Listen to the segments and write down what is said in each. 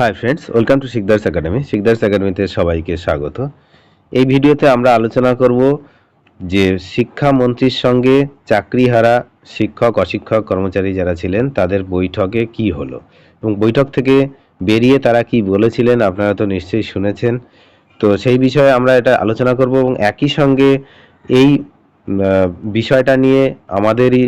Hi friends welcome to Shikdar's academy Shikdar's একাডেমিতে সবাইকে স্বাগত। এই ভিডিওতে আমরা আলোচনা করব যে শিক্ষামন্ত্রীর সঙ্গে চাকরিহারা শিক্ষক, অশিক্ষক, কর্মচারী যারা ছিলেন, তাদের বৈঠকে কি হলো? এবং বৈঠক থেকে বেরিয়ে তারা কি বলেছিলেন, আপনারা তো নিশ্চয়ই শুনেছেন। তো সেই বিষয়ে আমরা এটা আলোচনা করব এবং একই সঙ্গে এই বিষয়টা নিয়ে আমাদেরই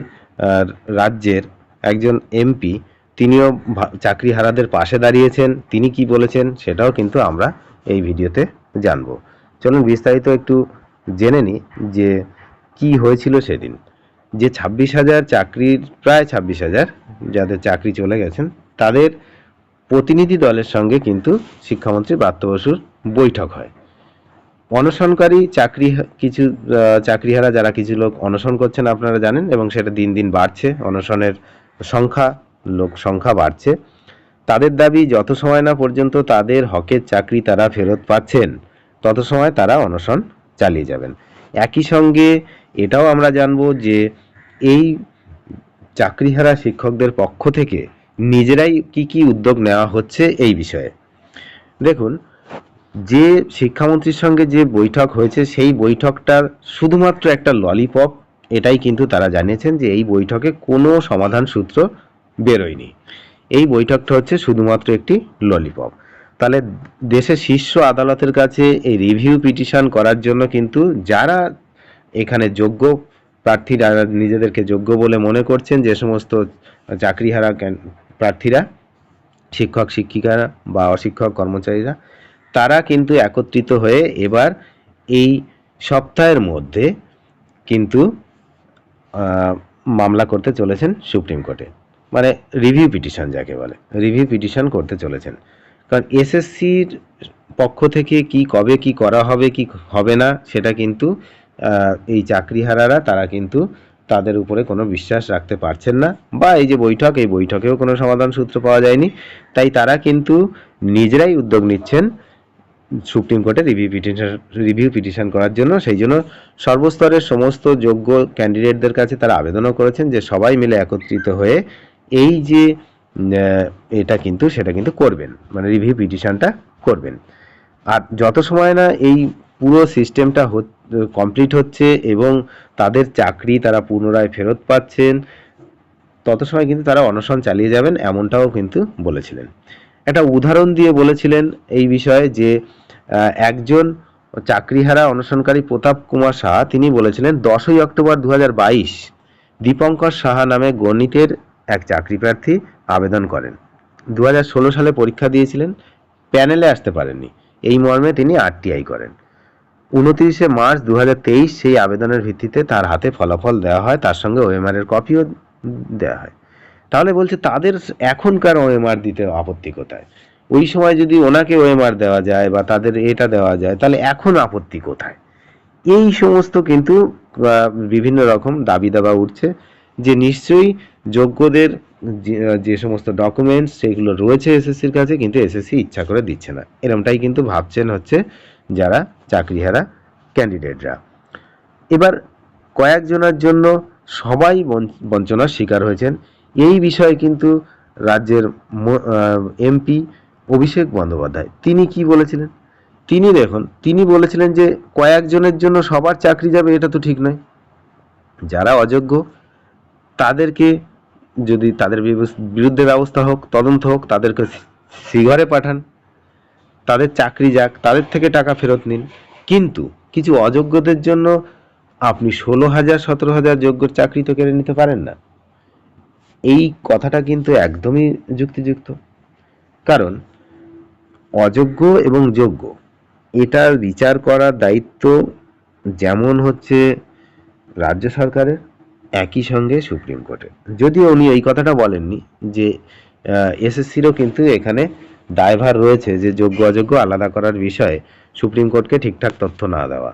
রাজ্যের একজন এমপি তিনিও ভা- চাকরিহারাদের পাশে দাঁড়িয়েছেন। তিনি কি বলেছেন সেটাও কিন্তু আমরা এই ভিডিওতে জানব। চলুন বিস্তারিত একটু জেনে নিই যে কি হয়েছিল সেদিন। যে ছাব্বিশ হাজার চাকরির, প্রায় ছাব্বিশ হাজার যাদের চাকরি চলে গেছেন, তাদের প্রতিনিধি দলের সঙ্গে কিন্তু শিক্ষামন্ত্রী ব্রাত্য বসুর বৈঠক হয়। অনশনকারী চাকরি, কিছু চাকরিহারা যারা কিছু লোক অনশন করছেন আপনারা জানেন এবং সেটা দিন দিন বাড়ছে। অনশনের সংখ্যা লোক সংখ্যা বাড়ছে। তাদের দাবি, যত সময় না পর্যন্ত তাদের হকের চাকরি তারা ফেরত পাচ্ছেন, তত সময় তারা অনশন চালিয়ে যাবেন। একই সঙ্গে এটাও আমরা জানব যে, এই চাকরিহারা শিক্ষকদের পক্ষ থেকে নিজেরাই কি কি উদ্যোগ নেওয়া হচ্ছে এই বিষয়ে। দেখুন, যে শিক্ষামন্ত্রীর সঙ্গে যে বৈঠক হয়েছে, সেই বৈঠকটার শুধুমাত্র একটা ললিপপ এটাই কিন্তু তারা জানিয়েছেন যে, এই বৈঠকে কোনো সমাধান সূত্র বেরোয়নি। এই বৈঠকটা হচ্ছে শুধুমাত্র একটি ললিপপ তাহলে দেশের শীর্ষ আদালতের কাছে এই রিভিউ পিটিশন করার জন্য কিন্তু যারা এখানে যোগ্য প্রার্থীরা, নিজেদেরকে যোগ্য বলে মনে করছেন, যে সমস্ত চাকরিহারা প্রার্থীরা, শিক্ষক, শিক্ষিকারা বা অশিক্ষক, কর্মচারীরা, তারা কিন্তু একত্রিত হয়ে এবার এই সপ্তাহের মধ্যে কিন্তু মামলা করতে চলেছেন সুপ্রিম কোর্টে। মানে রিভিউ পিটিশন যাকে বলে রিভিউ পিটিশন করতে চলেছেন। কারণ এসএসসির পক্ষ থেকে কি কবে কি করা হবে, কি হবে না, সেটা কিন্তু এই চাকরিহারারা, তারা কিন্তু তাদের উপরে কোনো বিশ্বাস রাখতে পারছেন না, বা এই যে বৈঠক, এই বৈঠকেও কোনো সমাধান সূত্র পাওয়া যায়নি। তাই তারা কিন্তু নিজেরাই উদ্যোগ নিচ্ছেন সুপ্রিম কোর্টে রিভিউ পিটিশন রিভিউ পিটিশন করার জন্য। সেই জন্য সর্বস্তরের সমস্ত যোগ্য ক্যান্ডিডেটদের কাছে তারা আবেদনও করেছেন যে সবাই মিলে একত্রিত হয়ে এই যে এটা কিন্তু সেটা কিন্তু করবেন। মানে রিভিউ পিটিশনটা করবেন। আর যত সময় না এই পুরো সিস্টেমটা কমপ্লিট হচ্ছে এবং তাদের চাকরি তারা পুনরায় ফেরত পাচ্ছেন, তত সময় কিন্তু তারা অনশন চালিয়ে যাবেন এমনটাও কিন্তু বলেছিলেন। একটা উদাহরণ দিয়ে বলেছিলেন এই বিষয়ে যে একজন চাকরিহারা অনশনকারী প্রতাপ কুমার সাহা, তিনি বলেছিলেন, দশই অক্টোবর দু হাজার বাইশ, দীপঙ্কর সাহা নামে গণিতের এক চাকরি প্রার্থী আবেদন করেন। দু হাজার ষোলো সালে পরীক্ষা দিয়েছিলেন, প্যানেলে আসতে পারেননি। এই মর্মে তিনি আরটিআই করেন। উনত্রিশে মার্চ দু হাজার তেইশ সেই আবেদনের ভিত্তিতে তার হাতে ফলাফল দেওয়া হয়, তার সঙ্গে ওএমআর এর কপিও দেওয়া হয়। তাহলে বলছে, তাদের এখনকার ওএমআর দিতে আপত্তি কোথায়? ওই সময় যদি ওনাকে ওএমআর দেওয়া যায় বা তাদের এটা দেওয়া যায়, তাহলে এখন আপত্তি কোথায়? এই সমস্ত কিন্তু বিভিন্ন রকম দাবি দাবা উঠছে যে নিশ্চয়ই যোগ্যদের যে- সমস্ত ডকুমেন্টস সেগুলো রয়েছে এসএসসির কাছে, কিন্তু এসএসসি ইচ্ছা করে দিচ্ছে না। এরমটাই কিন্তু ভাবছেন হচ্ছে যারা চাকরিহারা ক্যান্ডিডেটরা এবার কয়েকজনের জন্য সবাই বঞ্চ- বঞ্চনার শিকার হয়েছেন। এই বিষয়ে কিন্তু রাজ্যের এমপি অভিষেক বন্দ্যোপাধ্যায়, তিনি কি বলেছিলেন? তিনি দেখুন, তিনি বলেছিলেন যে কয়েকজনের জন্য সবার চাকরি যাবে, এটা তো ঠিক নয়। যারা অযোগ্য, তাদেরকে যদি তাদের বিরুদ্ধে ব্যবস্থা হোক, তদন্ত হোক, তাদেরকে সিঘরে পাঠান। তাদের চাকরি যাক, তাদের থেকে টাকা ফেরত নিন। কিন্তু কিছু অযোগ্যদের জন্য আপনি ষোলো হাজার, সতেরো হাজার যোগ্যর চাকরি তো কেড়ে নিতে পারেন না। এই কথাটা কিন্তু একদমই যুক্তিযুক্ত। কারণ অযোগ্য এবং যোগ্য, এটার বিচার করার দায়িত্ব যেমন হচ্ছে রাজ্য সরকারের একই সঙ্গে সুপ্রিম কোর্টে। যদিও উনি এই কথাটা বলেননি যে এসএসসিরও কিন্তু এখানে দায়ভার রয়েছে যে যোগ্য অযোগ্য আলাদা করার বিষয়ে সুপ্রিম কোর্টকে ঠিকঠাক তথ্য না দেওয়া।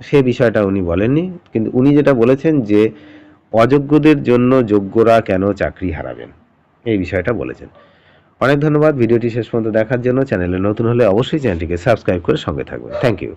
সে বিষয়টা উনি বলেননি। কিন্তু উনি যেটা বলেছেন যে, অযোগ্যদের জন্য যোগ্যরা কেন চাকরি হারাবেন, এই বিষয়টা বলেছেন। অনেক ধন্যবাদ। ভিডিওটি শেষ পর্যন্ত দেখার জন্য চ্যানেলে নতুন হলে অবশ্যই চ্যানেলটিকে সাবস্ক্রাইব করে সঙ্গে থাকবেন। Thank you